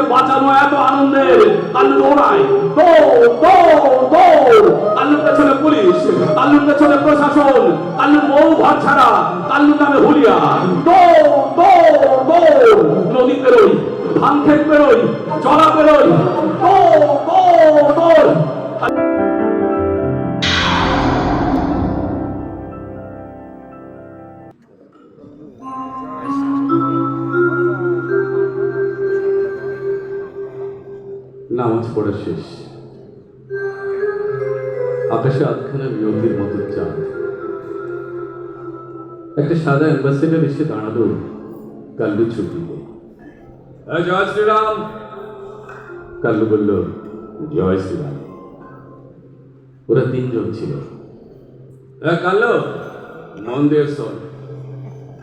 কাল্লুকে বাঁচানো এত আনন্দের আল্লু দৌড়ায়। দৌড় দৌড় কাল্লুর পেছনে পুলিশ আল্লুর পেছনে প্রশাসন আল্লুর বউ ঘর ছাড়া আল্লুর নামে হুলিয়া। দৌড় দৌড় দৌড়। নদী পেরোই ধান ক্ষেত পেরোই জলা পেরোই দৌড় পড়া শেষ। আকাশে আধখানা নিয়তির মতো চাঁদ। একটা সাদা অ্যাম্বাসেডার এসে দাঁড়াল কাল্লু ছুটিতে জয় শ্রীরাম। কাল্লু বলল জয় শ্রীরাম। ওরা তিনজন ছিল। "এ কাল্লু মন দিয়ে শোন।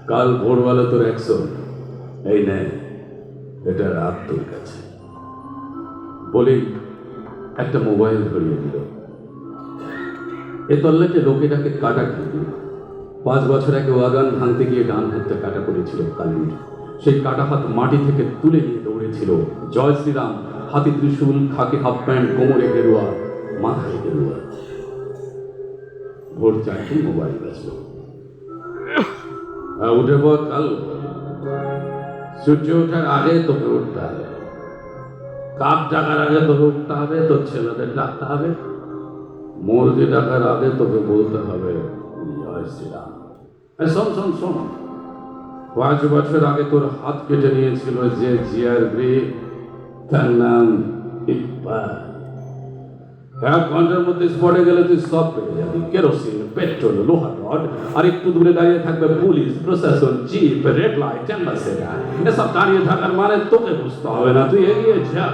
কাল ভোরবেলা তোর একশো এই নে এটা রাত তোর কাছে। বলেই একটা মোবাইল ধরিয়ে দিল। এ তল্লাটে লোকেটাকে কাটা খেয়ে পাঁচ বছর আগে ওয়াগান ভাঙতে গিয়ে ডান হাতটা কাটা পড়েছিল কালির। সেই কাটা হাত মাটি থেকে তুলে নিয়ে দৌড়েছিল। জয় শ্রীরাম, হাতি ত্রিশূল, খাকি হাফ প্যান্ট কোমরে গেরুয়া, মাথায় গেরুয়া। ভোর চারটে মোবাইল বাজলো। উঠে পর কাল। সূর্য ওঠার আগে তোকে উঠতে হবে। কাপ ডাকার আগে তোকে উঠতে হবে, তোর ছেলেদের ডাকতে হবে। মুরগি ডাকার আগে তোকে বলতে হবে জয় শ্রীরাম। শোন শোন শোন। পাঁচ বছর আগে তোর হাত কেটে নিয়েছিল যে জিয়ার গ্রিপ তার নাম ইকবাল। এক ঘণ্টার মধ্যে স্পটে গেলে তুই সব পেয়ে যাবি কেরোসিন, পেট্রোল, লোহা রড, আর একটু দূরে দাঁড়িয়ে থাকবে পুলিশ, প্রশাসন, জিপ, রেড লাইট অ্যাম্বাসেডার এসব দাঁড়িয়ে থাকার মানে তোকে বুঝতে হবে না, তুই এগিয়ে যা।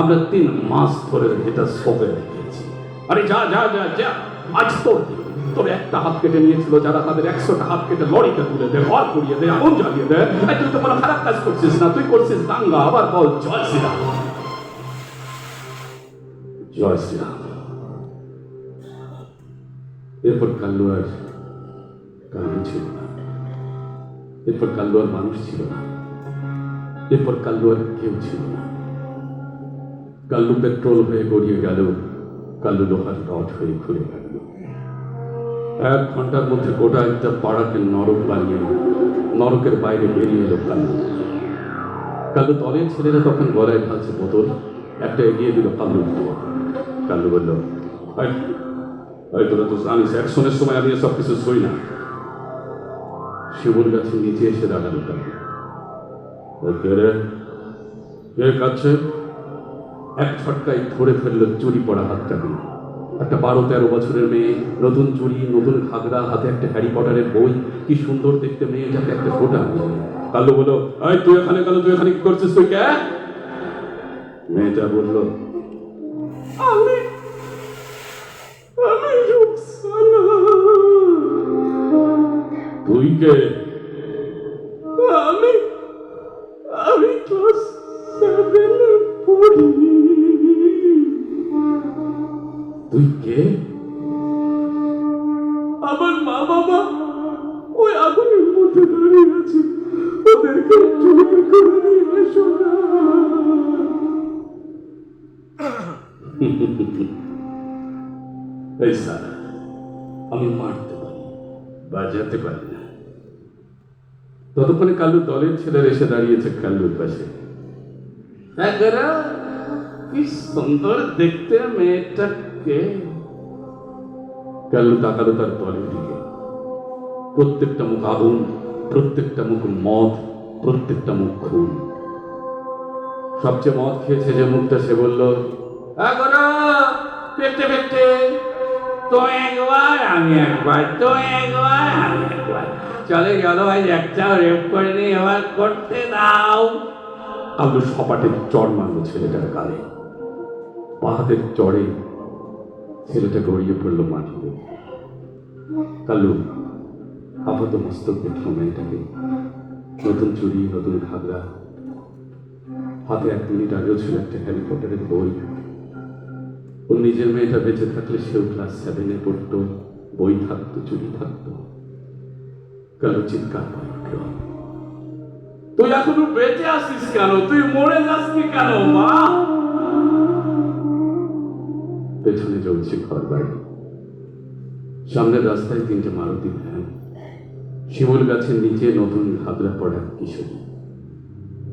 আমরা তিন মাস ধরে এটা সপে রেখেছি। আরে যা যা যা যা। আজ তোর। তোর একটা হাত কেটে নিয়েছিল যারা তাদের একশোটা হাত কেটে লড়িতে তুলে দেয় ঘর পুড়িয়ে দেয়, আগুন জ্বালিয়ে দেয়। তুই তো কোনো খারাপ কাজ করছিস না, তুই করছিস দাঙ্গা, আবার বল জয় শ্রীরাম। জয় শ্রীরাম। এরপর কাল্লু আর কাল্লু ছিল না। এরপর কাল্লু আর মানুষ ছিল না। এরপর কাল্লু আর কেউ ছিল না। কাল্লু পেট্রোল হয়ে গড়িয়ে গেল, কাল্লু লোহার রড হয়ে ঘুরে গেল এক ঘণ্টার মধ্যে গোটা একটা পাড়াকে নরক বানিয়ে, নরকের বাইরে বেরিয়ে এলো কাল্লু। কাল্লু দলের ছেলেরা তখন গলায় ঢালছে বোতল, একটা এগিয়ে দিল কাল্লুর দিকে কাল্লু বলল "এই, এই তো জানিস অ্যাকশনের সময় আমি সব কিছু সই না। শিবুর গাছে নিচে এসে ও রে কাছে? এক ছটকায় ধরে ফেলল চুরি পড়া হাতটাকে একটা বারো তেরো বছরের মেয়ে নতুন চুরি নতুন ঘাগরা হাতে একটা হ্যারি পটারের বই। কি সুন্দর দেখতে মেয়েটাকে একটা ফোটা কাল্লু বলল এই তুই এখানে কালো তুই এখানে কি করছিস তুই কে? মেয়েটা বলল আমি তুই কে আমি আমি ক্লাস সেভেনে পড়ি। তুই কে? আমার মা বাবা ওই আগুনের মধ্যে দাঁড়িয়ে আছে। ওদেরকে চুরি করে নিয়ে এসো না। এই সারা আমি মারতে পারি। বাজাতে পারি ততক্ষণে কাল্লু দলের ছেলের এসে দাঁড়িয়েছে কাল্লুর পাশে। একরা কি সুন্দর দেখতে মেয়েটাকে। কাল্লু তাকালো তার দলের দিকে। প্রত্যেকটা মুখ আগুন প্রত্যেকটা মুখ মদ প্রত্যেকটা মুখ খুন। সবচেয়ে মদ খেয়েছে যে মুখটা সে বলল এগোরা পেটে পেটে। তুই একবার, আমি একবার, তো একবার, আমি একবার। চলে, চলো ভাই একটা রেপ করে নি এবার করতে দাও। কাল্লু সপাটে চড় মারলো ছেলেটার গালে। পা হাতের চড়ে ছেলেটা গড়িয়ে পড়ল মাটিতে। কালু আপাত মস্তক দেখল মেয়েটাকে। নতুন চুরি, নতুন ঘাগরা। হাতে এক মিনিট আগেও ছিল একটা হ্যারি পটারের বই। ওর নিজের মেয়েটা বেঁচে থাকলে সেও ক্লাস সেভেনে পড়তো, বই থাকতো, চুরি থাকতো। কারও চিৎকার তুই এখনও বেঁচে আসিস কেন? তুই মরে যাসনি কেন, মা? পেছনে চলছে ঘর বাড়ি। সামনের রাস্তায় তিনটে মারুতি ভ্যান। শিমুল গাছের নিচে নতুন ঘাবড়া পড়া কিশোরী।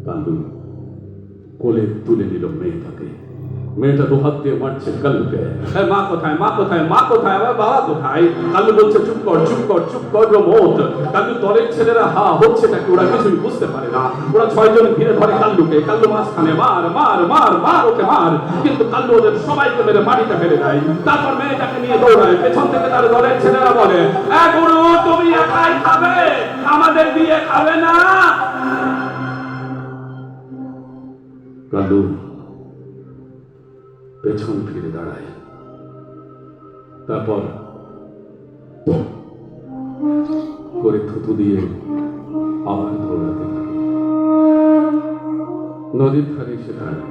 কান্দু কোলে তুলে নিল মেয়েটাকে। মেয়েটা দু হাত দিয়ে মারছে কাল্লুকে "এ, মা কোথায় মা কোথায় মা কোথায় আমার বাবা কোথায়? কাল্লু বলছে চুপ কর চুপ কর চুপ কর মত। কাল্লু দলের ছেলেরা হা হচ্ছে নাকি ওরা কিছুই বুঝতে পারে না। ওরা ছয়জন ঘিরে ধরে কাল্লুকে কাল্লু মাঝখানে মার মার মার মার ওকে মার। কিন্তু কাল্লু ওদের সবাইকে মেরে মাটিতে ফেলে দেয়। তারপর মেয়েটাকে নিয়ে দৌড়ায়। পেছন থেকে তার দলের ছেলেরা বলে এ গুরু তুমি একাই খাবে? আমাদের দিয়ে খাবে না? কাল্লু পেছন ফিরে দাঁড়ায়। তারপর করে থুতু দিয়ে আবার দৌড়াতে নদীর ধারে এসে দাঁড়ায়।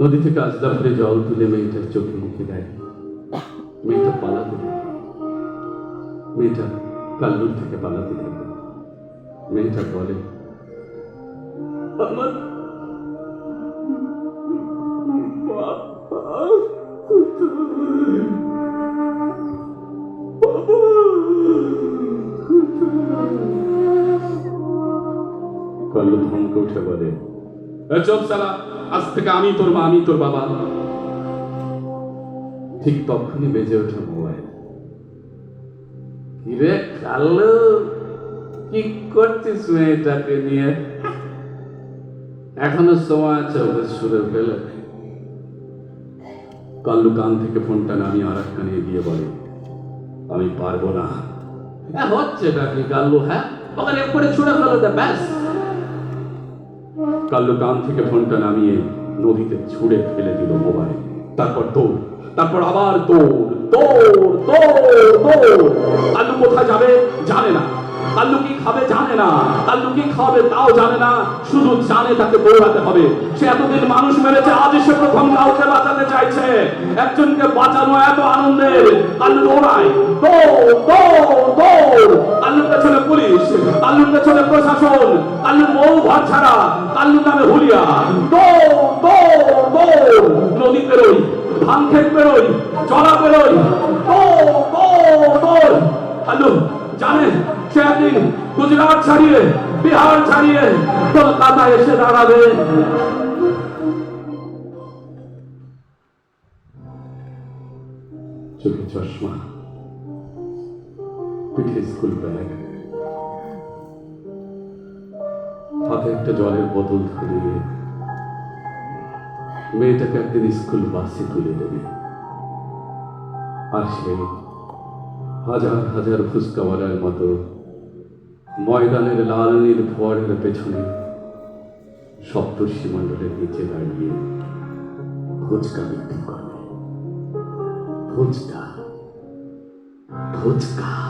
নদী থেকে আজদা ভরে জল তুলে মেয়েটার চোখে মুখে দেয়। মেয়েটা পালাতে মেয়েটা কাল্লুর থেকে পালাতে থাকে। মেয়েটা বলে, আমার কল্লু ধমকে উঠে বলে। "এ চল সালা আজ থেকে আমি তোর মা আমি তোর বাবা। ঠিক তখনই বেজে ওঠে মোবাইল। কিরে কাল্লু কি করছিস মেয়েটাকে নিয়ে? এখনও সময় আছে ওদের সুরে ফেলে। কাল্লু কান থেকে ফোনটা নামিয়ে আর একটা নিয়ে গিয়ে বলে, আমি পারব না। হ্যাঁ হচ্ছে কি কাল্লু হ্যাঁ? ওখানে করে ছুড়ে ফেলে দে, ব্যাস! কাল্লু কান থেকে ফোনটা নামিয়ে নদীতে ছুঁড়ে ফেলে দিল মোবাইল। তারপর দৌড়, তারপর আবার দৌড় দৌড় দৌড় দৌড়। কাল্লু কোথায় যাবে? জানে না। কাল্লু কি খাবে? জানে না। কাল্লু কি খাবে? তাও জানে না। শুধু জানে তাকে দৌড়াতে হবে। সে এতদিন মানুষ মেরেছে, আজ সে বাঁচাতে চাইছে, একজনকে বাঁচানো এত আনন্দের। কাল্লু দৌড়ায় দৌড় দৌড় দৌড় পেছনে পুলিশ পেছনে প্রশাসন বউ ঘর ছাড়া নামে হুলিয়া। দৌড় দৌড় দৌড় নদী পেরোই, ধান ক্ষেত পেরোই, জলা পেরোই। দৌড় দৌড় দৌড় কাল্লু জানে, সে একদিন গুজরাট ছাড়িয়ে, বিহার ছাড়িয়ে, কলকাতায় এসে দাঁড়াবে। চোখে চশমা পিঠে স্কুল ব্যাগ হাতে একটা জলের বোতল ধরিয়ে মেয়েটাকে একদিন স্কুল বাসে তুলে দেবে। আর সে হাজার হাজার ফুচকাওয়ালার মতো ময়দানের লাল নীল ফোয়ারের পেছনে সপ্তর্ষি মণ্ডলের নিচে দাঁড়িয়ে ফুচকা বিক্রি করবে ফুচকা ফুচকা